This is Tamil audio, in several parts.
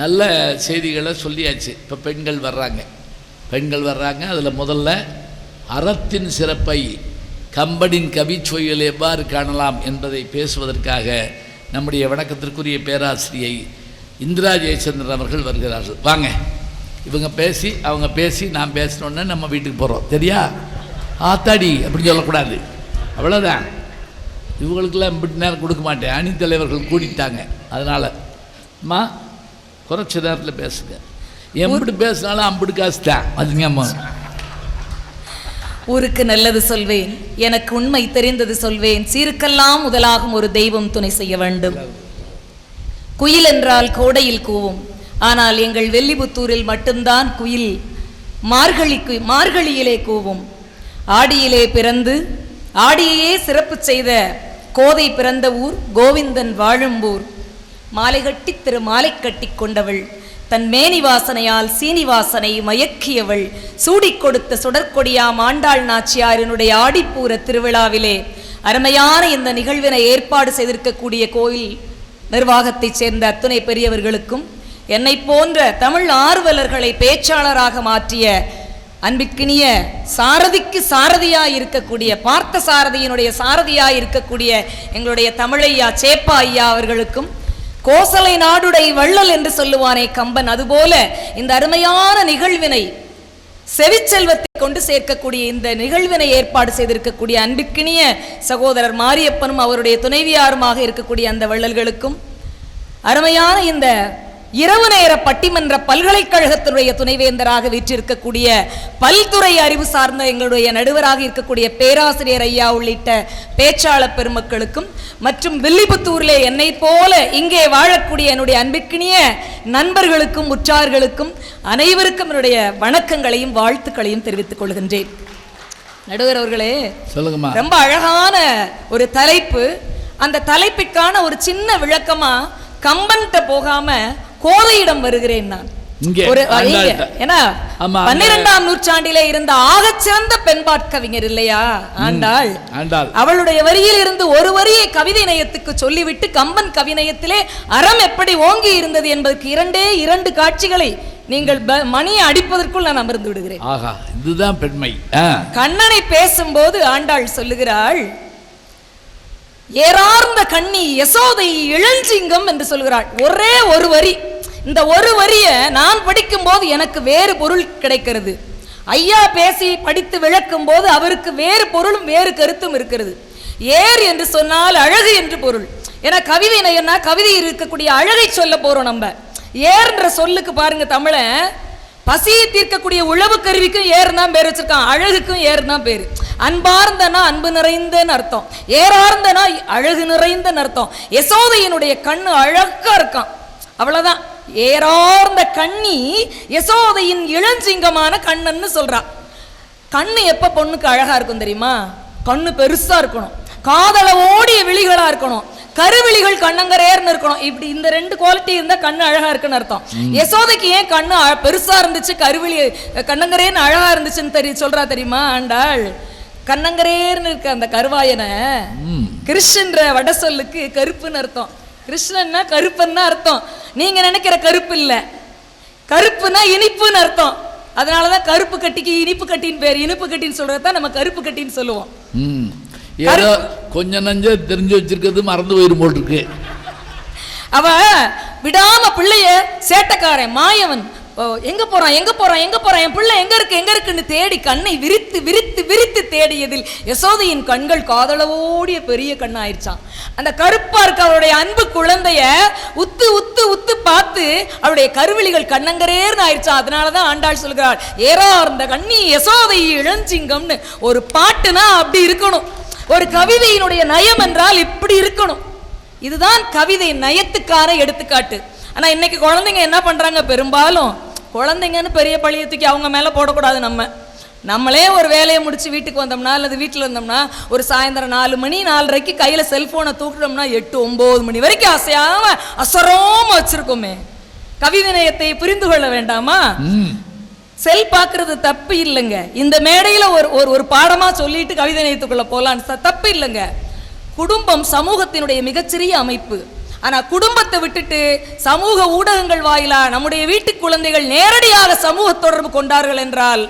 நல்ல செய்திகளை சொல்லியாச்சு. இப்போ பெண்கள் வர்றாங்க. பெண்கள் வர்றாங்க. அதில் முதல்ல அறத்தின் சிறப்பை கம்பனின் கவிச்சொயில் எவ்வாறு காணலாம் என்பதை பேசுவதற்காக நம்முடைய வணக்கத்திற்குரிய பேராசிரியை இந்திரா ஜெயச்சந்திரன் அவர்கள் வருகிறார்கள். வாங்க. இவங்க பேசி அவங்க பேசி நான் பேசினோன்னே நம்ம வீட்டுக்கு போகிறோம் சரியா ஆத்தாடி அப்படின்னு சொல்லக்கூடாது. அவ்வளோதான் இவங்களுக்கெல்லாம் இப்படி நேரம் கொடுக்க மாட்டேன். அணித்தலைவர்கள் கூடிட்டாங்க. அதனால் மா குறைச்ச நேரத்தில் பேசுங்க. எப்படி பேசினாலும் அம்பிடு காசு தான். அதுங்கம்மா ஊருக்கு நல்லது சொல்வேன் எனக்கு உண்மை தெரிந்தது சொல்வேன். சீருக்கெல்லாம் முதலாகும் ஒரு தெய்வம் துணை செய்ய வேண்டும். குயில் என்றால் கோடையில் கூவும். ஆனால் எங்கள் வெள்ளிபுத்தூரில் மட்டும்தான் குயில் மார்கழி மார்கழியிலே கூவும். ஆடியிலே பிறந்து ஆடியையே சிறப்பு செய்த கோதை பிறந்த ஊர் கோவிந்தன் வாழும் ஊர். மாலை கட்டி திரு மாலை கட்டி கொண்டவள். தன் மேனி வாசனையால் சீனி வாசனை மயக்கியவள். சூடி கொடுத்த சுடற்கொடியாம் ஆண்டாள் நாச்சியாரினுடைய ஆடிப்பூர திருவிழாவிலே அருமையான இந்த நிகழ்வினை ஏற்பாடு செய்திருக்கக்கூடிய கோயில் நிர்வாகத்தைச் சேர்ந்த அத்துணை பெரியவர்களுக்கும் என்னை போன்ற தமிழ் ஆர்வலர்களை பேச்சாளராக மாற்றிய அன்பிற்கினிய சாரதிக்கு சாரதியாக இருக்கக்கூடிய பார்த்த சாரதியினுடைய சாரதியாக இருக்கக்கூடிய எங்களுடைய தமிழையா சேப்பா ஐயா அவர்களுக்கும் கோசலை நாடுடை வள்ளல் என்று சொல்லுவானே கம்பன். அதுபோல இந்த அருமையான நிகழ்வினை செவிச்செல்வத்தை கொண்டு சேர்க்கக்கூடிய இந்த நிகழ்வினை ஏற்பாடு செய்திருக்கக்கூடிய அன்பிற்கினிய சகோதரர் மாரியப்பனும் அவருடைய துணைவியாருமாக இருக்கக்கூடிய அந்த வள்ளல்களுக்கும் அருமையான இந்த இரவு நேர பட்டிமன்ற பல்கலைக்கழகத்தினுடைய துணைவேந்தராக வீற்றிருக்கக்கூடிய பல்துறை அறிவு சார்ந்த எங்களுடைய நடுவராக இருக்கக்கூடிய பேராசிரியர் ஐயா உள்ளிட்ட பேச்சாளர் பெருமக்களுக்கும் மற்றும் வில்லிபுத்தூரிலே என்னை போல இங்கே வாழக்கூடிய என்னுடைய அன்பிற்கினிய நண்பர்களுக்கும் உற்றார்களுக்கும் அனைவருக்கும் என்னுடைய வணக்கங்களையும் வாழ்த்துக்களையும் தெரிவித்துக் கொள்கின்றேன். நடுவர் அவர்களே சொல்லுங்கம்மா. ரொம்ப அழகான ஒரு தலைப்பு. அந்த தலைப்பிற்கான ஒரு சின்ன விளக்கமா கம்பன்கிட்ட போகாம கோதையிடம் வருகிறேன் நான். ஒரு ஏன்னா பன்னிரெண்டாம் நூற்றாண்டிலே இருந்த ஆகச்சிறந்த பெண்பாட் கவிஞர் இல்லையா? ஆண்டாள். ஆண்டாள். அவளுடைய வரியில் இருந்து ஒரு வரியை கவிதை நயத்துக்கு சொல்லிவிட்டு கம்பன் கவிநயத்திலே அறம் எப்படி ஓங்கி இருந்தது என்பதற்கு இரண்டே இரண்டு காட்சிகளை நீங்கள் மணியை அடிப்பதற்குள் நான் அமர்ந்து விடுகிறேன். ஆகா இதுதான் பெண்மை. கண்ணனை பேசும்போது ஆண்டாள் சொல்லுகிறாள் ஏறார்ந்த கண்ணி யசோதை இளஞ்சிங்கம் என்று சொல்கிறாள். ஒரே ஒரு வரி. இந்த ஒரு வரியை நான் படிக்கும்போது எனக்கு வேறு பொருள் கிடைக்கிறது. ஐயா பேசி படித்து விளக்கும் போது அவருக்கு வேறு பொருளும் வேறு கருத்தும் இருக்கிறது. ஏர் என்று சொன்னால் அழகு என்று பொருள். ஏன்னா கவிதை நயன்னா கவிதையில் இருக்கக்கூடிய அழகை சொல்ல போறோம் நம்ம. ஏர்ன்ற சொல்லுக்கு பாருங்க தமிழை பசியை தீர்க்கக்கூடிய உழவு கருவிக்கும் ஏறுனா பேர் வச்சிருக்கான். அழகுக்கும் ஏறுனா பேர். அன்பார்ந்தனா அன்பு நிறைந்தன்னு அர்த்தம். ஏறார்ந்தனா அழகு நிறைந்தன்னு அர்த்தம். யசோதையினுடைய கண்ணு அழகா இருக்கான். அவ்வளவுதான். ஏறார்ந்த கண்ணி யசோதையின் இளஞ்சிங்கமான கண்ணன்னு சொல்றா. கண்ணு எப்ப பொண்ணுக்கு அழகா இருக்கும் தெரியுமா? கண்ணு பெருசா இருக்கணும். காதல ஓடிய விழிகளா இருக்கணும். கருவிழிகள் கண்ணங்கரேர்னு இருக்கணும். இப்படி இந்த ரெண்டு குவாலிட்டி இருந்தா கண்ணு அழகா இருக்குன்னு அர்த்தம். யசோதைக்கு ஏன் கண்ணு பெருசா இருந்துச்சு கருவிழி கண்ணங்கரேன்னு அழகா இருந்துச்சுன்னு தெரிய சொல்றா தெரியுமா ஆண்டாள்? கண்ணங்கரேர்னு இருக்க அந்த கருவாயனை கிருஷ்ணன்ற வட சொல்லுக்கு கருப்புன்னு அர்த்தம். கிருஷ்ணன்னா கருப்பன்னா அர்த்தம். நீங்க நினைக்கிற கருப்பு இல்ல. கருப்புனா இனிப்புன்னு அர்த்தம். அதனாலதான் கருப்பு கட்டிக்கு இனிப்பு கட்டின்னு பேர். இனிப்பு கட்டின்னு சொல்றதான் நம்ம கருப்பு கட்டின்னு சொல்லுவோம். ம். ஏதோ கொஞ்சம் நஞ்ச தெரிஞ்சு வச்சிருக்கிறது மறந்து போயிரும் போல் இருக்கு. அவ விடாம பிள்ளைய சேட்டக்காரன் மாயவன். எங்க போறான் எங்க போறான் எங்க போறான்? என் பிள்ளை எங்க இருக்கு எங்க இருக்குன்னு தேடி கண்ணை விரித்து விரித்து விரித்து தேடியதில் யசோதையின் கண்கள் காதளவோடிய பெரிய கண்ணாயிருச்சான் அந்த கருப்பா இருக்க அவருடைய அன்பு குழந்தைய உத்து உத்து உத்து பார்த்து அவருடைய கருவிழிகள் கண்ணங்கரேர்னு ஆயிடுச்சான் அதனாலதான் ஆண்டாள் சொல்கிறாள் ஏறார்ந்த கண்ணி யசோதை இளஞ்சிங்கம்னு ஒரு பாட்டுனா அப்படி இருக்கணும். ஒரு கவிதையினுடைய நயம் என்றால் இப்படி இருக்கணும். இதுதான் கவிதை நயத்துக்கான எடுத்துக்காட்டு. ஆனால் இன்னைக்கு குழந்தைங்க என்ன பண்ணுறாங்க பெரும்பாலும் குழந்தைங்கன்னு பெரிய பழிய தூக்கி அவங்க மேல போடக்கூடாது நம்ம. நம்மளே ஒரு வேலையை முடிச்சு வீட்டுக்கு வந்தோம்னா அல்லது வீட்டில் இருந்தோம்னா ஒரு சாயந்தரம் நாலு மணி நாலரைக்கு கையில செல்போனை தூக்கிட்டோம்னா எட்டு ஒன்பது மணி வரைக்கும் அசையாம அசராம வச்சிருக்கோமே. கவிதை நயத்தை புரிந்து கொள்ள வேண்டாமா? செல் பார்க்கறது தப்பு இல்லைங்க. இந்த மேடையில ஒரு ஒரு ஒரு பாடமா சொல்லிட்டு கவிதை நினைத்துக்குள்ள போலான்னு ச- தப்பு இல்லைங்க. குடும்பம் சமூகத்தினுடைய மிகச்சிறிய அமைப்பு. ஆனா குடும்பத்தை விட்டுட்டு சமூக ஊடகங்கள் வாயிலா நம்முடைய வீட்டு குழந்தைகள் நேரடியாக சமூக தொடர்பு கொண்டார்கள் என்றால்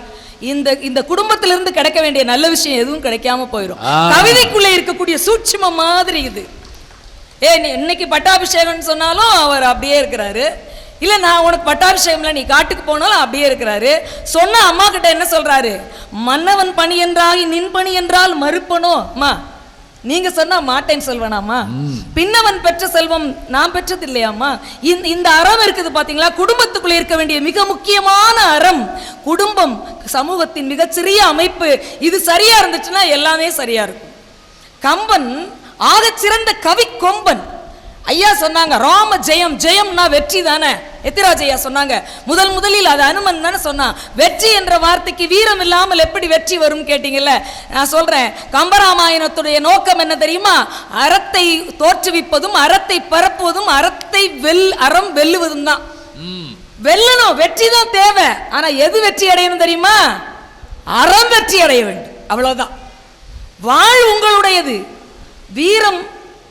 இந்த இந்த குடும்பத்திலிருந்து கிடைக்க வேண்டிய நல்ல விஷயம் எதுவும் கிடைக்காம போயிடும். கவிதைக்குள்ள இருக்கக்கூடிய சூட்சுமம் மாதிரி இது. ஏ நீ இன்னைக்கு பட்டாபிஷேகம்னு சொன்னாலும் அவர் அப்படியே இருக்கிறாரு. இல்ல நான் உனக்கு பட்டாபிஷேகம்ல நீ காட்டுக்கு போனாலும் அப்படியே இருக்கிறாரு. சொன்ன அம்மா கிட்ட என்ன சொல்றாரு? மன்னவன் பணி என்றாகி நின் பணி என்றால் மறுப்பனோ? அம்மா நீங்க சொன்னா மாட்டேன்னு சொல்வேனாம்மா பின்னவன் பெற்ற செல்வம் நான் பெற்றது இல்லையாம்மா இந்த அறம் இருக்குது பாத்தீங்களா? குடும்பத்துக்குள்ள இருக்க வேண்டிய மிக முக்கியமான அறம் குடும்பம் சமூகத்தின் மிகச்சிறிய அமைப்பு. இது சரியா இருந்துச்சுன்னா எல்லாமே சரியா இருக்கும். கம்பன் ஆகச் சிறந்த கவி கொம்பன். ஐயா சொன்னாங்க ராம ஜெயம் ஜெயம்னா வெற்றி தானே? எத்திராஜ் ஐயா சொன்னாங்க முதல் முதலில் அது அனுமன் தானே சொன்னான். வெற்றி என்ற வார்த்தைக்கு வீரம் இல்லாமல் எப்படி வெற்றி வரும் கேட்டீங்கல்ல? நான் சொல்றேன் கம்பராமாயணத்துடைய நோக்கம் என்ன தெரியுமா? அறத்தை தோற்றுவிப்பதும் அறத்தை பரப்புவதும் அறத்தை வெல் அறம் வெல்லுவதும் தான். ம். வெல்லணும் வெற்றி தான் தேவை. ஆனா எது வெற்றி அடையணும் தெரியுமா? அறம் வெற்றி அடைய வேண்டும். அவ்வளவுதான். வாழ் உங்களுடையது. வீரம்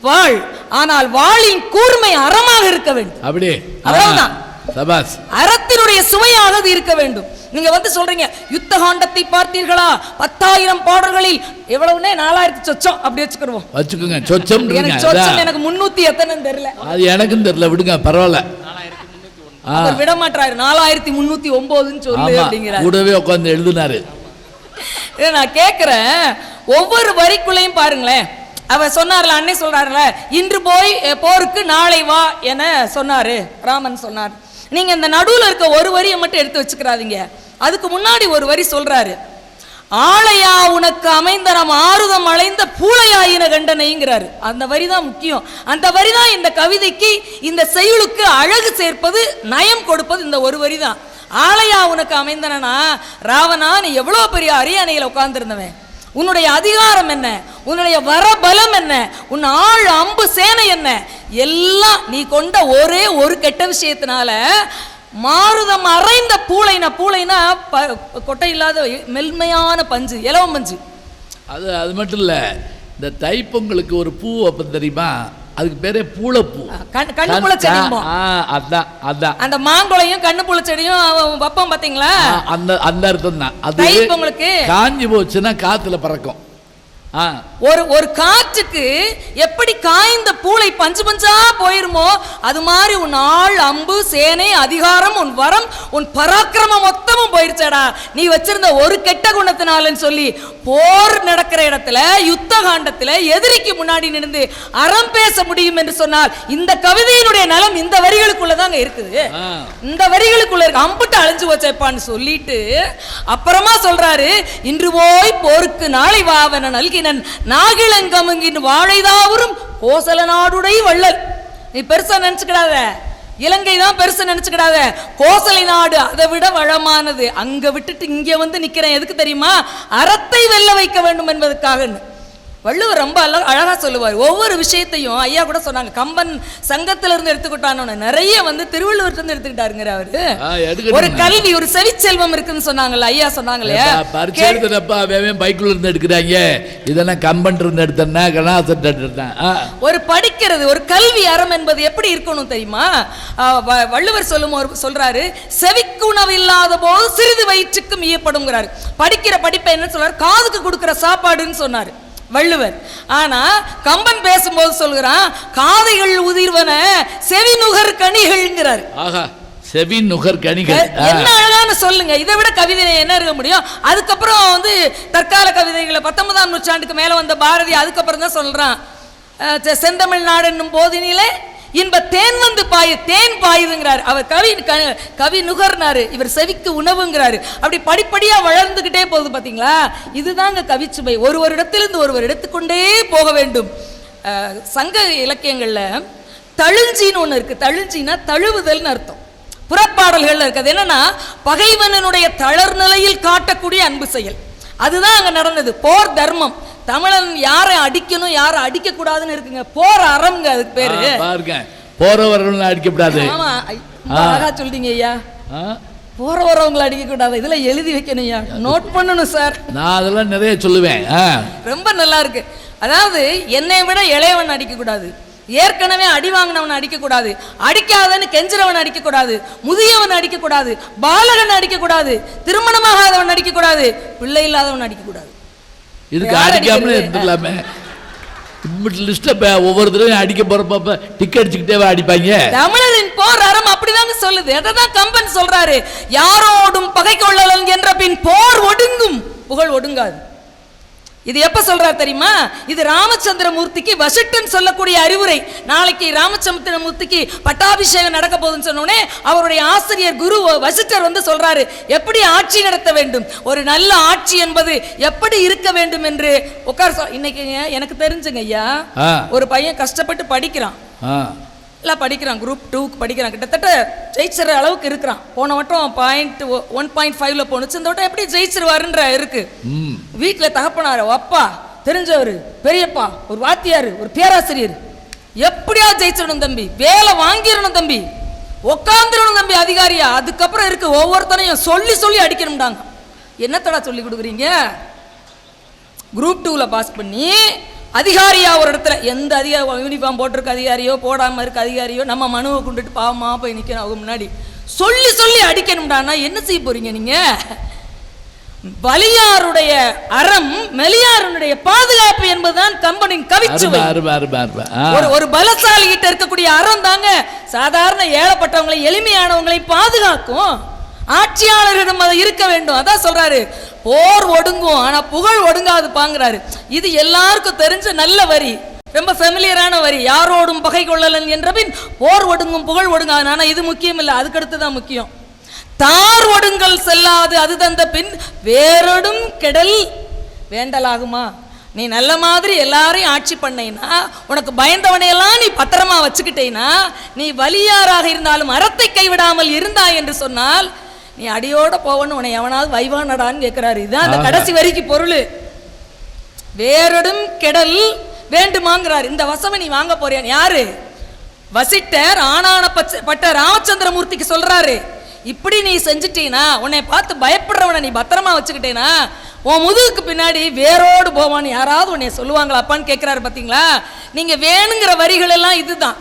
வாழ். ஆனால் வாளின் கூர்மை அறமாக இருக்க வேண்டும். அப்படி அவ்வளவுதான். சபாஸ் அறத்தினுடைய சுவையாக அது இருக்க வேண்டும். நீங்க வந்து சொல்றீங்க யுத்த காண்டத்தை பார்த்தீர்களா? பத்தாயிரம் பாடல்களில் எவ்வளவுனே நாலாயிரத்தி சொச்சம். அப்படி வச்சுக்கிடுவோம். வச்சுக்கோங்க சொச்சம் எனக்கு சொச்சம் எனக்கு முன்னூத்தி எத்தனைன்னு தெரியல. அது எனக்கும் தெரியல விடுங்க பரவாயில்ல. அவர் விட மாட்டாரு நாலாயிரத்தி முன்னூத்தி ஒன்பதுன்னு சொல்லு அப்படிங்கிறார். கூடவே உட்காந்து எழுதினாரு. நான் கேட்குறேன் ஒவ்வொரு வரிக்குள்ளேயும் பாருங்களேன். அவர் சொன்னார்ல அன்னை சொல்றாருல இன்று போய் போருக்கு நாளை வா என சொன்னாரு. ராமன் சொன்னார். நீங்க இந்த நடுவில் இருக்க ஒரு வரியை மட்டும் எடுத்து வச்சுக்கிறாதீங்க. அதுக்கு முன்னாடி ஒரு வரி சொல்றாரு. ஆளையா உனக்கு அமைந்த அமைந்தனம் ஆறுதம் அலைந்த பூளையாயின கண்டனைங்கிறாரு. அந்த வரி தான் முக்கியம். அந்த வரி தான் இந்த கவிதைக்கு இந்த செய்யுளுக்கு அழகு சேர்ப்பது நயம் கொடுப்பது இந்த ஒரு வரி தான் ஆளையா உனக்கு அமைந்தனா ராவணா நீ எவ்வளவு பெரிய அரியணையில் உட்கார்ந்திருந்தவன்? உன்னுடைய அதிகாரம் என்ன? உன்னுடைய வரபலம் என்ன? உன் ஆள் அம்பு சேனை என்ன? எல்லாம் நீ கொண்ட ஒரே ஒரு கெட்ட விஷயத்தினால மாருதம் அரைந்த பூளைனா பூளைனா ப கொட்டை இல்லாத மென்மையான பஞ்சு இலவம் பஞ்சு. அது அது மட்டும் இல்லை இந்த தைப்பொங்கலுக்கு ஒரு பூ அப்போ தெரியுமா? அதுக்கு பேரே பூளைப்பூ. கண் கண்ணுக்குள்ள செடியுமோ ஆ அதான் அதான் அந்த மாங்குளையும் கண்ணுப்புள்ள செடியும் வைப்பான் பாத்தீங்களா? அந்த அந்த அர்த்தம் தான் அது தைப்பொங்கலுக்கு காஞ்சி போச்சுன்னா காத்துல பறக்கும். ஒரு ஒரு காற்றுக்கு எப்படி காய்ந்த பூளை பஞ்சு பஞ்சா போயிருமோ அது மாதிரி உன் ஆள் அம்பு சேனை அதிகாரம் உன் வரம் உன் பராக்கிரமம் மொத்தமும் போயிருச்சடா. நீ வச்சிருந்த ஒரு கெட்ட குணத்தினாலன்னு சொல்லி போர் நடக்கிற இடத்துல யுத்த காண்டத்துல எதிரிக்கு முன்னாடி நின்று அறம் பேச முடியும் என்று சொன்னால் இந்த கவிதையினுடைய நலம் இந்த வரிகளுக்குள்ளதாங்க இருக்குது. இந்த வரிகளுக்குள்ள இருக்கு அம்புட்டு அழிஞ்சு வச்சப்பான்னு சொல்லிட்டு அப்புறமா சொல்றாரு இன்று போய் போருக்கு நாளை வாவன நல்கினன் நாகிலங்கமுங்கின் வாழைதாவரும் கோசல நாடுடை வள்ளல். நீ பெருசா நினைச்சுக்கிடாத. இலங்கை தான் பெருசு நினைச்சுக்கிடாத. கோசலை நாடு அதை விட வளமானது. அங்க விட்டுட்டு இங்க வந்து நிக்கிறேன். எதுக்கு தெரியுமா? அறத்தை வெல்ல வைக்க வேண்டும் என்பதற்காக வள்ளுவர் ரொம்ப அழ அழகா சொல்லுவார். ஒவ்வொரு விஷயத்தையும் ஐயா கூட சொன்னாங்க. கம்பன் சங்கத்துல இருந்து எடுத்துக்கிட்டானு நிறைய வந்து திருவள்ளுவர்ட்ட இருந்து எடுத்துக்கிட்டாருங்கிற அவரு. ஒரு கல்வி ஒரு செவிச்செல்வம் இருக்குன்னு சொன்னாங்கல்ல ஐயா சொன்னாங்களே எழுதுனப்பா அவன் பைக்குள்ள இருந்து எடுக்கிறாங்க. இதெல்லாம் கம்பன் இருந்து எடுத்தேன்னா கணாசன் எடுத்தேன் ஒரு படிக்கிறது ஒரு கல்வி அறம் என்பது எப்படி இருக்கணும் தெரியுமா? வள்ளுவர் சொல்லும் ஒரு சொல்றாரு செவிக்கு உணவு இல்லாத போது சிறிது வயிற்றுக்கு மீயப்படுங்கிறாரு படிக்கிற படிப்பை என்ன சொல்றாரு? காதுக்கு கொடுக்கிற சாப்பாடுன்னு சொன்னாரு. வள்ளுவர். ஆனா கம்பன் பேசும்போது சொல்கிறான் காதைகள் உதிர்வன செவி நுகர் கனிகள்ங்கிறாரு. ஆஹா செவி நுகர் கனிகள். என்ன அழகான சொல்லுங்க. இதை விட கவிதை என்ன இருக்க முடியும்? அதுக்கப்புறம் வந்து தற்கால கவிதைகளை பத்தொன்பதாம் நூற்றாண்டுக்கு மேல வந்த பாரதி அதுக்கப்புறம் தான் சொல்றான். அஹ் செ- செந்தமிழ் நாடு என்னும் போதினிலே இன்ப தேன் வந்து பாயு தேன் பாயுதுங்கிறார். அவர் கவி க- கவி நுகர்னாரு. இவர் செவிக்கு உணவுங்கிறாரு. அப்படி படிப்படியா வளர்ந்துகிட்டே போகுது பாத்தீங்களா? இதுதாங்க கவிச்சுமை. ஒரு ஒரு இடத்திலிருந்து ஒருவர் எடுத்துக்கொண்டே போக வேண்டும். சங்க இலக்கியங்கள்ல தழுஞ்சின்னு ஒண்ணு இருக்கு. தழுஞ்சின்னா தழுவுதல்னு அர்த்தம். புறப்பாடல்கள் இருக்குது என்னன்னா பகைவனனுடைய தளர் நிலையில் காட்டக்கூடிய அன்பு செயல். அதுதான் அங்க நடந்தது. போர் தர்மம். தமிழன் யாரை அடிக்கணும் யாரை அடிக்க கூடாதுன்னு இருக்குங்க. போர் அறம்ங்க அதுக்கு பேரு. பாருங்க. போறவர்கள் அடிக்கப்படாது ஆமா அழகா சொல்றீங்க ஐயா? போற வரவங்களை அடிக்க கூடாது இதுல எழுதி வைக்கணும் ஐயா. நோட் பண்ணணும் சார் நான் அதெல்லாம் நிறைய சொல்லுவேன். ரொம்ப நல்லா இருக்கு. அதாவது என்னை விட இளையவன் அடிக்க கூடாது ஏற்கனவே அடி வாங்கினவன் அடிக்கக்கூடாது. அடிக்காதன்னு கெஞ்சிறவன் அடிக்கக்கூடாது. முதியவன் அடிக்கக்கூடாது. பாலகன் அடிக்கக்கூடாது. திருமணமாகாதவன் அடிக்கக்கூடாது. பிள்ளை இல்லாதவன் அடிக்கக்கூடாது. இதுக்கு அடிக்காமலே? இருந்துக்கலாமே. இப்படி லிஸ்ட்டில் ஒவ்வொரு தடவையும் அடிக்க போகிறப்ப டிக் அடிச்சுக்கிட்டே அடிப்பாங்க. தமிழரின் போர் அறம் அப்படிதாங்க சொல்லுது. தான் கம்பன் சொல்றாரு? யாரோடும் பகை கொள்ளலன் என்ற பின் போர் ஒடுங்கும். புகழ் ஒடுங்காது. இது எப்ப சொல்றாரு தெரியுமா? இது ராமச்சந்திரமூர்த்திக்கு வசிட்டன் சொல்லக்கூடிய அறிவுரை. நாளைக்கு ராமச்சந்திரமூர்த்திக்கு பட்டாபிஷேகம் நடக்க போகுதுன்னு சொன்ன உடனே அவருடைய ஆசிரியர் குரு வசிட்டர் வந்து சொல்றாரு எப்படி ஆட்சி நடத்த வேண்டும்? ஒரு நல்ல ஆட்சி என்பது எப்படி இருக்க வேண்டும் என்று? உட்கார சொல் இன்னைக்கு எனக்கு தெரிஞ்சுங்க ஐயா. ஒரு பையன் கஷ்டப்பட்டு படிக்கிறான். எல்லாம் படிக்கிறான் குரூப் டூக்கு படிக்கிறான். கிட்டத்தட்ட ஜெயிச்சிற அளவுக்கு இருக்கிறான். போன வட்டம் பாயிண்ட் ஒன் பாயிண்ட் ஃபைவ்ல போணுச்சு. இந்த வட்டம் எப்படி ஜெயிச்சிருவாருன்ற இருக்கு. வீட்டில் தகப்பனார் அப்பா தெரிஞ்சவர் பெரியப்பா ஒரு வாத்தியார் ஒரு பேராசிரியர். எப்படியா ஜெயிச்சிடணும் தம்பி? வேலை வாங்கிடணும் தம்பி. உக்காந்துடணும் தம்பி அதிகாரியா. அதுக்கப்புறம் இருக்கு ஒவ்வொருத்தனையும் சொல்லி சொல்லி அடிக்கணும்டாங்க. என்னத்தடா சொல்லி கொடுக்குறீங்க? குரூப் டூவில் பாஸ் பண்ணி அதிகாரியா ஒரு இடத்துல எந்த அதிகாரி யூனிஃபார்ம் போட்டிருக்க அதிகாரியோ போடாமல் இருக்க அதிகாரியோ நம்ம மனுவை கொண்டுட்டு பாவமா போய் நிற்கணும் அவங்க முன்னாடி. சொல்லி சொல்லி அடிக்கணும்டான்னா என்ன செய்ய போறீங்க நீங்க? பலியாருடைய அறம் மெலியாருடைய பாதுகாப்பு என்பதுதான் கம்பனின் அருமை கவிச்சுவை ஒரு ஒரு பலசாலி கிட்ட இருக்கக்கூடிய அறம் தாங்க சாதாரண ஏழப்பட்டவங்களை எளிமையானவங்களை பாதுகாக்கும். ஆட்சியாளர்களிடம் அது இருக்க வேண்டும். அதான் சொல்றாரு. போர் ஒடுங்கும் ஆனா புகழ் ஒடுங்காது பாங்குறாரு இது எல்லாருக்கும் தெரிஞ்ச நல்ல வரி. ரொம்ப ஃபெமிலியரான வரி. யாரோடும் பகை கொள்ளலன் என்றபின் போர் ஒடுங்கும் புகழ் ஒடுங்காது. ஆனா இது முக்கியம் இல்லை அதுக்கடுத்து தான் முக்கியம். தார் ஒடுங்கல் செல்லாது அது தந்த பின் வேறொடும் கெடல் வேண்டலாகுமா? நீ நல்ல மாதிரி எல்லாரையும் ஆட்சி பண்ணைனா உனக்கு பயந்தவனையெல்லாம் நீ பத்திரமா வச்சுக்கிட்டேனா நீ வலியாராக இருந்தாலும் அறத்தை கைவிடாமல் இருந்தாய் என்று சொன்னால் நீ அடியோட போவன்னு உன்னை எவனாவது வைவானடான்னு கேட்கிறாரு இதுதான் அந்த கடைசி வரிக்கு பொருள். வேறொடும் கெடல் வேண்டுமாங்கிறார். இந்த வசமை நீ வாங்க போறியான் யாரு? வசிட்டர் ஆனான பட்ட ராமச்சந்திரமூர்த்திக்கு சொல்றாரு. இப்படி நீ செஞ்சிட்டீனா உன்னை பார்த்து பயப்படுறவனை நீ பத்திரமா வச்சுக்கிட்டேனா? உன் முதுகுக்கு பின்னாடி வேரோடு போவான்னு யாராவது உன்னை சொல்லுவாங்களா அப்பான்னு கேட்கிறாரு பாத்தீங்களா? நீங்க வேணுங்கிற வரிகள் எல்லாம் இதுதான்.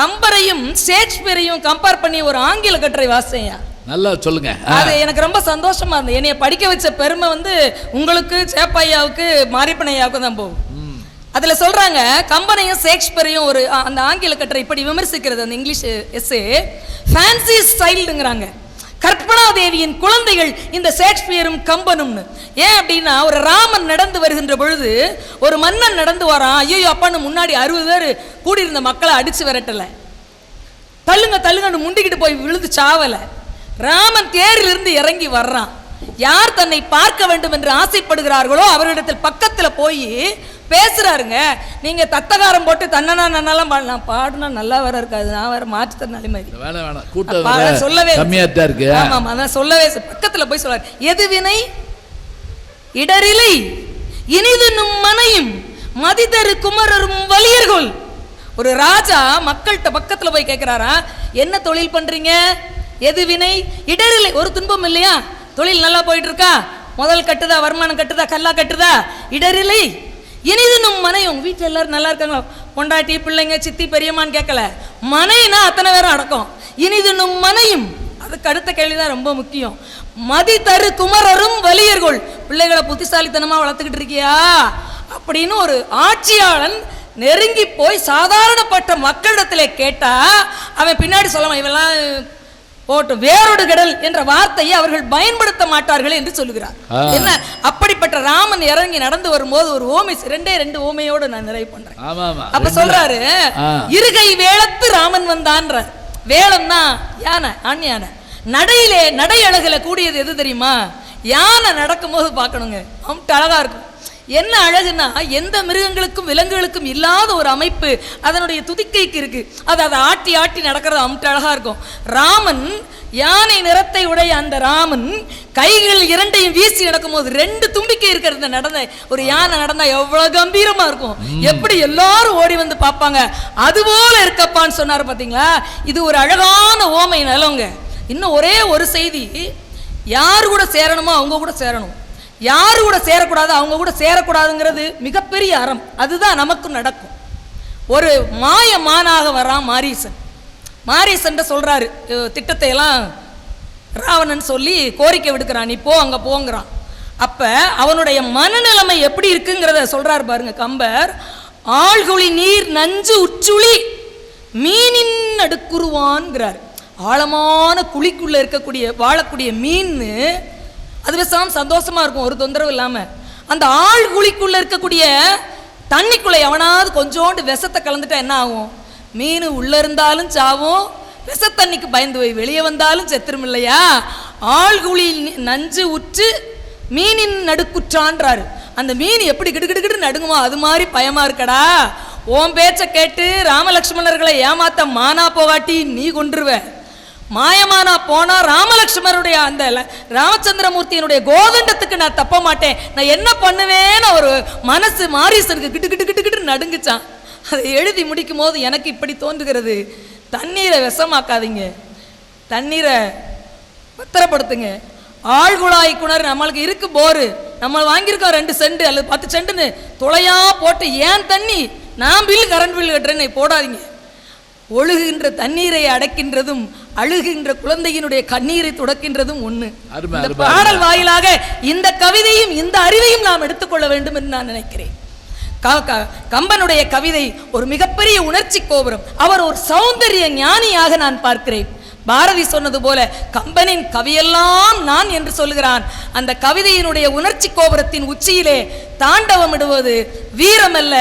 கம்பரையும் ஷேக்ஸ்பியரையும் கம்பேர் பண்ணி ஒரு ஆங்கில கட்டுரை வாசையா நல்லா சொல்லுங்க. அது எனக்கு ரொம்ப சந்தோஷமா இருந்தது. என்னைய படிக்க வச்ச பெருமை வந்து உங்களுக்கு சேப்பையாவுக்கு மாரிப்பனையாவுக்கு தான் போகும். அதுல சொல்றாங்க கம்பனையும் ஷேக்ஸ்பியரையும் ஒரு அந்த ஆங்கில கட்டுரை இப்படி விமர்சிக்கிறது அந்த இங்கிலீஷ் எஸ்ஸே ஃபேன்சி ஸ்டைல்டுங்கிறாங்க கற்பனா தேவியின் குழந்தைகள் இந்த ஷேக்ஸ்பியரும் கம்பனும்னு. ஏன் அப்படின்னா ஒரு ராமன் நடந்து வருகின்ற பொழுது ஒரு மன்னன் நடந்து வரான். ஐயோ அப்பான்னு முன்னாடி அறுபது பேர் கூடியிருந்த மக்களை அடிச்சு விரட்டலை. தள்ளுங்க தள்ளுங்கன்னு முண்டிக்கிட்டு போய் விழுந்து சாவல. ராமன் தேரிலிருந்து இறங்கி வர்றான். யார் தன்னை பார்க்க வேண்டும் என்று ஆசைப்படுகிறார்களோ அவர்களிடத்தில் பக்கத்துல போய் பேசுறாருங்க. நீங்க தத்தகாரம் போட்டு தன்னனா நன்னாலாம் பாடலாம் பாடுனா நல்லா வர இருக்காது. நான் வேற மாற்றுத்திறனாளி மாதிரி சொல்லவே இருக்கு. ஆமா ஆமா அதான் சொல்லவே பக்கத்துல போய் சொல்றாரு. எது வினை இடரிலை. இனிதுன்னும் மனையும் மதிதரு குமரரும் வலியர்கள். ஒரு ராஜா மக்கள்கிட்ட பக்கத்துல போய் கேட்கிறாரா என்ன தொழில் பண்றீங்க? எது வினை? இடரிலை ஒரு துன்பம் இல்லையா? தொழில் நல்லா போயிட்டு இருக்கா முதல் கட்டுதா வருமானம் கட்டுதா கல்லா கட்டுதா? இடரிலை இனிதுன்னும் மனை உங்க வீட்டில் எல்லாரும் நல்லா இருக்காங்க. பொண்டாட்டி பிள்ளைங்க சித்தி பெரியம்மான்னு கேட்கல. மனைனா அத்தனை பேரும் அடக்கம். இனிதுன்னும் மனையும். அதுக்கு அடுத்த கேள்விதான் ரொம்ப முக்கியம். மதி தரு குமரரும் வலியர்கள். பிள்ளைகளை புத்திசாலித்தனமா வளர்த்துக்கிட்டு இருக்கியா? அப்படின்னு ஒரு ஆட்சியாளன் நெருங்கி போய் சாதாரணப்பட்ட மக்களிடத்திலே கேட்டா அவன் பின்னாடி சொல்லலாம் இவெல்லாம் போட்டும் வேறொடு கடல் என்ற வார்த்தையை அவர்கள் பயன்படுத்த மாட்டார்கள் என்று சொல்லுகிறார். என்ன? அப்படிப்பட்ட ராமன் இறங்கி நடந்து வரும்போது ஒரு ஓமை ரெண்டே ரெண்டு ஓமையோடு நான் நிறைவு பண்றேன். அப்ப சொல்றாரு. இருகை வேளத்து ராமன் வந்தான்ற வேளம்னா யானை ஆண் யானை. நடையிலே நடை அழகுல கூடியது எது தெரியுமா? யானை நடக்கும்போது பார்க்கணுங்க. அம்ட்டு அழகா இருக்கும். என்ன அழகுன்னா எந்த மிருகங்களுக்கும் விலங்குகளுக்கும் இல்லாத ஒரு அமைப்பு அதனுடைய துதிக்கைக்கு இருக்கு. அது அதை ஆட்டி ஆட்டி நடக்கிறது அம்ட்டு அழகா இருக்கும். ராமன் யானை நிறத்தை உடைய அந்த ராமன் கைகள் இரண்டையும் வீசி நடக்கும்போது ரெண்டு தும்பிக்கை இருக்கிறது. நடந்த ஒரு யானை நடந்தா எவ்வளவு கம்பீரமா இருக்கும். எப்படி எல்லாரும் ஓடி வந்து பார்ப்பாங்க. அது போல இருக்கப்பான்னு சொன்னாரு பாத்தீங்களா? இது ஒரு அழகான ஓமை நிலவுங்க இன்னும் ஒரே ஒரு செய்தி யார் கூட சேரணுமோ அவங்க கூட சேரணும். யார் கூட சேரக்கூடாது அவங்க கூட சேரக்கூடாதுங்கிறது மிகப்பெரிய அறம். அதுதான் நமக்கும் நடக்கும். ஒரு மாயமானாக வரான் மாரீசன். மாரீசன் சொல்கிறாரு திட்டத்தை எல்லாம் ராவணன் சொல்லி கோரிக்கை விடுக்கிறான் நீ போ அங்கே போங்கிறான். அப்போ அவனுடைய மனநிலைமை எப்படி இருக்குங்கிறத சொல்கிறார் பாருங்க கம்பர். ஆழ்குழி நீர் நஞ்சு உச்சுளி மீனின் அடுக்குருவான்கிறார் ஆழமான குழிக்குள்ளே இருக்கக்கூடிய வாழக்கூடிய மீன் அது பேசாமல் சந்தோஷமாக இருக்கும் ஒரு தொந்தரவு இல்லாமல் அந்த ஆள் குழிக்குள்ளே இருக்கக்கூடிய தண்ணிக்குள்ளே எவனாவது கொஞ்சோண்டு விஷத்தை கலந்துட்டா என்ன ஆகும்? மீன் உள்ளே இருந்தாலும் சாவும் விஷத்தண்ணிக்கு பயந்து போய் வெளியே வந்தாலும் செத்துரும் இல்லையா? ஆழ்குழி நஞ்சு உற்று மீனின் நடுக்குற்றான்றாரு. அந்த மீன் எப்படி கிடுகிடுகிட்டு நடுங்குமோ அது மாதிரி பயமாக இருக்கடா. ஓம் பேச்சை கேட்டு ராமலக்ஷ்மணர்களை ஏமாத்த மானா போகாட்டி நீ கொன்றுவேன் மாயமானா போனா ராமலட்சுமருடைய அந்த ராமச்சந்திரமூர்த்தியினுடைய கோதண்டத்துக்கு நான் தப்ப மாட்டேன். நான் என்ன பண்ணுவேன்னு ஒரு மனசு மாரீசனுக்கு கிட்டு கிட்டு கிட்டு கிட்டு நடுங்குச்சான். அதை எழுதி முடிக்கும் போது எனக்கு இப்படி தோன்றுகிறது. தண்ணீரை விஷமாக்காதீங்க. தண்ணீரை பத்திரப்படுத்துங்க. ஆழ்குழாய் குணர் நம்மளுக்கு இருக்கு போரு. நம்ம வாங்கியிருக்கோம் ரெண்டு செண்டு. அல்லது பத்து செண்டுன்னு துளையா போட்டு ஏன் தண்ணி? நான் பில் கரண்ட் பில் கட்டுறேன்னு போடாதீங்க. ஒழுகுகின்ற தண்ணீரை அடக்கின்றதும் அழுகின்ற குழந்தையினுடைய கண்ணீரை துடக்கின்றதும் ஒண்ணு. பாடல் வாயிலாக இந்த கவிதையும் இந்த அறிவையும் நாம் எடுத்துக்கொள்ள வேண்டும் என்று நான் நினைக்கிறேன். கம்பனுடைய கவிதை ஒரு மிகப்பெரிய உணர்ச்சி கோபுரம். அவர் ஒரு சௌந்தரிய ஞானியாக நான் பார்க்கிறேன். பாரதி சொன்னது போல கம்பனின் கவியெல்லாம் நான் என்று சொல்கிறான் அந்த கவிதையினுடைய உணர்ச்சி கோபுரத்தின் உச்சியிலே தாண்டவமிடுவது வீரமல்ல.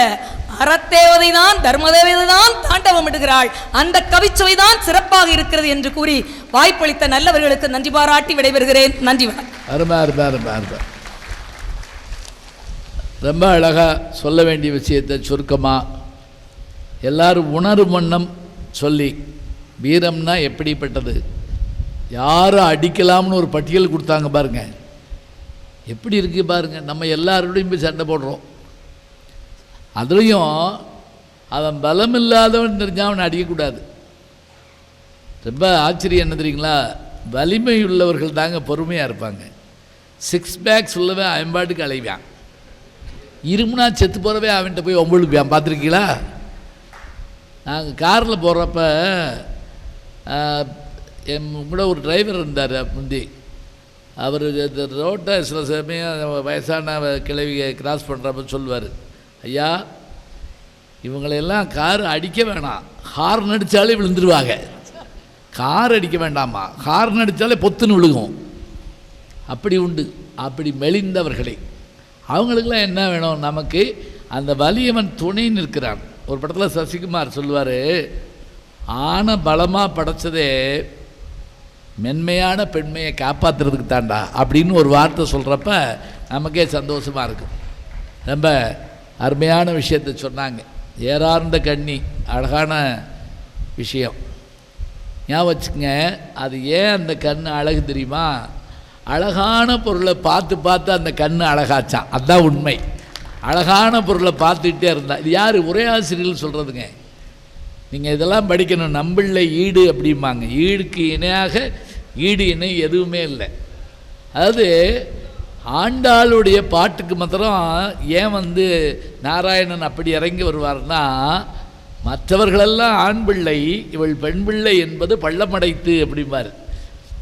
அறத்தேவதை தான் தர்மதேவதை தான் தாண்டவம் இடுகிறாள். அந்த கவிச்சுவை தான் சிறப்பாக இருக்கிறது என்று கூறி வாய்ப்பளித்த நல்லவர்களுக்கு நன்றி பாராட்டி விடைபெறுகிறேன். நன்றி அருமா அருமை அருமா அருமை. ரொம்ப அழகாக சொல்ல வேண்டிய விஷயத்தை சுருக்கமாக எல்லாரும் உணரும் வண்ணம் சொல்லி வீரம்னா எப்படிப்பட்டது? யாரும் அடிக்கலாம்னு ஒரு பட்டியல் கொடுத்தாங்க பாருங்கள் எப்படி இருக்குது பாருங்க. நம்ம எல்லாரோடையும் போய் சண்டை போடுறோம். அதுலேயும் அவன் பலம் இல்லாதவன் தெரிஞ்சால் அவனை அடிக்கக்கூடாது. ரொம்ப ஆச்சரியம் என்ன தெரியுங்களா? வலிமை உள்ளவர்கள் தாங்க பொறுமையாக இருப்பாங்க. சிக்ஸ் பேக்ஸ் உள்ளவன் அவன்பாட்டுக்கு அலைவான். இருமுனா செத்து போகிறவே அவன்கிட்ட போய் ஒம்பளுக்குவான் பார்த்துருக்கீங்களா? நாங்கள் காரில் போகிறப்ப என் கூட ஒரு டிரைவர் இருந்தார் முந்தி. அவர் இந்த ரோட்டை சில சமயம் வயசான கிழவியை கிராஸ் பண்ணுறப்ப சொல்லுவார். ஐயா இவங்களையெல்லாம் கார் அடிக்க வேணாம். ஹார்ன் அடித்தாலே விழுந்துருவாங்க. கார் அடிக்க வேண்டாமா? ஹார்ன் அடித்தாலே பொத்துன்னு விழுகும். அப்படி உண்டு. அப்படி மெலிந்தவர்களே. அவங்களுக்கெல்லாம் என்ன வேணும்? நமக்கு அந்த வலியவன் துணை நிற்கிறான். ஒரு படத்தில் சசிகுமார் சொல்லுவார் ஆனை பலமாக படைச்சதே மென்மையான பெண்மையை காப்பாற்றுறதுக்கு தாண்டா அப்படின்னு ஒரு வார்த்தை சொல்கிறப்ப நமக்கே சந்தோஷமாக இருக்கும் ரொம்ப அருமையான விஷயத்தை சொன்னாங்க. ஏறார்ந்த கண்ணி அழகான விஷயம். ஞாபகம் வச்சுக்கங்க அது ஏன் அந்த கண் அழகு தெரியுமா? அழகான பொருளை பார்த்து பார்த்து அந்த கண் அழகாச்சான் அதுதான் உண்மை. அழகான பொருளை பார்த்துக்கிட்டே இருந்தான் இது யார்? உரையாசிரியர்கள் சொல்கிறதுங்க நீங்கள் இதெல்லாம் படிக்கணும். நம்பிள்ளை ஈடு அப்படிம்பாங்க. ஈடுக்கு இணையாக ஈடு இணை எதுவுமே இல்லை. அதாவது ஆண்டாளுடைய பாட்டுக்கு மாத்திரம் ஏன் வந்து நாராயணன் அப்படி இறங்கி வருவார்னா மற்றவர்களெல்லாம் ஆண் பிள்ளை இவள் பெண் பிள்ளை என்பது பள்ளமடைத்து அப்படிம்பார்.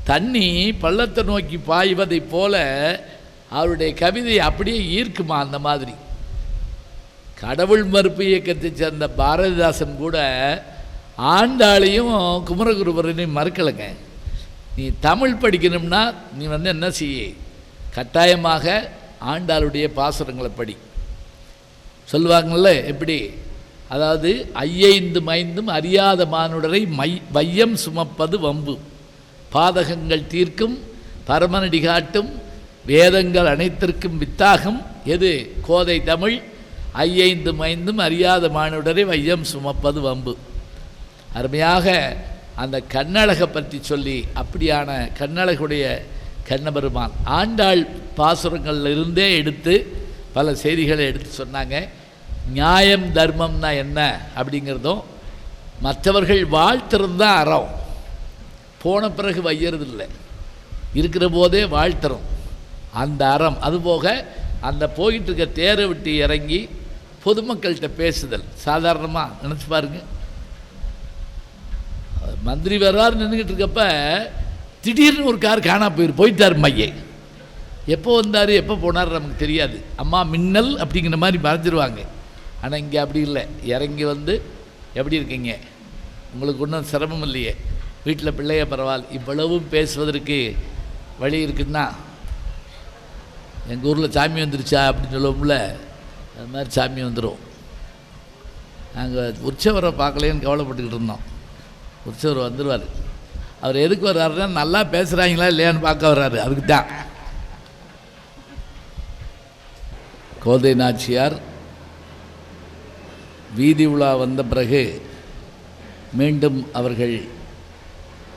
தண்ணி பள்ளத்தை நோக்கி பாய்வதைப் போல அவருடைய கவிதை அப்படியே ஈர்க்குமா அந்த மாதிரி. கடவுள் மறுப்பு இயக்கத்தை சேர்ந்த பாரதிதாசன் கூட ஆண்டாளையும் குமரகுருபரனையும் மறுக்கலைங்க. நீ தமிழ் படிக்கணும்னா நீ வந்து என்ன செய்ய? கட்டாயமாக ஆண்டாளுடைய பாசுரங்களை படி. சொல்லுவாங்கள்ல எப்படி? அதாவது ஐயைந்து மைந்தும் அறியாத மானுடரை மை வையம் சுமப்பது வம்பு. பாதகங்கள் தீர்க்கும் பரமனடி காட்டும் வேதங்கள் அனைத்திற்கும் வித்தாகும். எது? கோதை தமிழ். ஐயைந்து மைந்தும் அறியாத மானுடரை வையம் சுமப்பது வம்பு. அருமையாக அந்த கண்ணழகை பற்றி சொல்லி அப்படியான கண்ணழகுடைய கண்ணபெருமான் ஆண்டாள் பாசுரங்கள்ல இருந்தே எடுத்து பல செய்திகளை எடுத்து சொன்னாங்க. நியாயம் தர்மம்னா என்ன அப்படிங்கிறதும் மற்றவர்கள் வாழ்த்துறது தான் அறம். போன பிறகு வையறது இல்லை இருக்கிற போதே வாழ்த்துறோம். அந்த அறம். அதுபோக அந்த போயிட்டு இருக்க தேரை விட்டு இறங்கி பொதுமக்கள்கிட்ட பேசுதல். சாதாரணமாக நினச்சி பாருங்க. மந்திரி வர்றாரு நின்றுக்கிட்டு இருக்கப்ப திடீர்னு ஒரு கார் காணா போயிரு போயிட்டார் மையே. எப்போ வந்தார் எப்போ போனார் நமக்கு தெரியாது. அம்மா மின்னல் அப்படிங்கிற மாதிரி மறைஞ்சிருவாங்க. ஆனால் இங்கே அப்படி இல்லை. இறங்கி வந்து எப்படி இருக்கீங்க? உங்களுக்கு ஒன்றும் சிரமம் இல்லையே. வீட்டில் பிள்ளைய பரவாயில்ல. இவ்வளவும் பேசுவதற்கு வழி இருக்குன்னா எங்கள் ஊரில் சாமி வந்துருச்சா அப்படின்னு சொல்லுவோம்ல அது மாதிரி சாமி வந்துடும் நாங்கள் உற்சவரை பார்க்கலேன்னு கவலைப்பட்டுக்கிட்டு இருந்தோம். உற்சவர் வந்துடுவார் அவர் எதுக்கு வர்றாருன்னா நல்லா பேசுகிறாங்களா இல்லையான்னு பார்க்க வர்றாரு. அதுக்கு தான் கோதை நாச்சியார் வீதி உலா வந்த பிறகு மீண்டும் அவர்கள்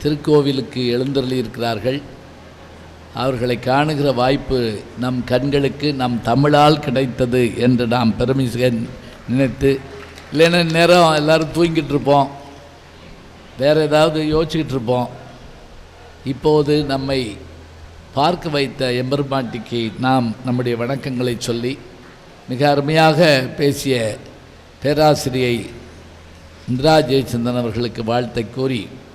திருக்கோவிலுக்கு எழுந்தருளியிருக்கிறார்கள் அவர்களை காணுகிற வாய்ப்பு நம் கண்களுக்கு நம் தமிழால் கிடைத்தது என்று நாம் பெருமை நினைத்து இல்லைன்னா நேரம் எல்லோரும் தூங்கிட்டு இருப்போம். வேறு ஏதாவது யோசிச்சுக்கிட்டு இருப்போம் இப்போது நம்மை பார்க்க வைத்த எம்பெருமாட்டிக்கு நாம் நம்முடைய வணக்கங்களை சொல்லி மிக அருமையாக பேசிய பேராசிரியை இந்திரா ஜெயச்சந்திரன் அவர்களுக்கு வாழ்த்தை கூறி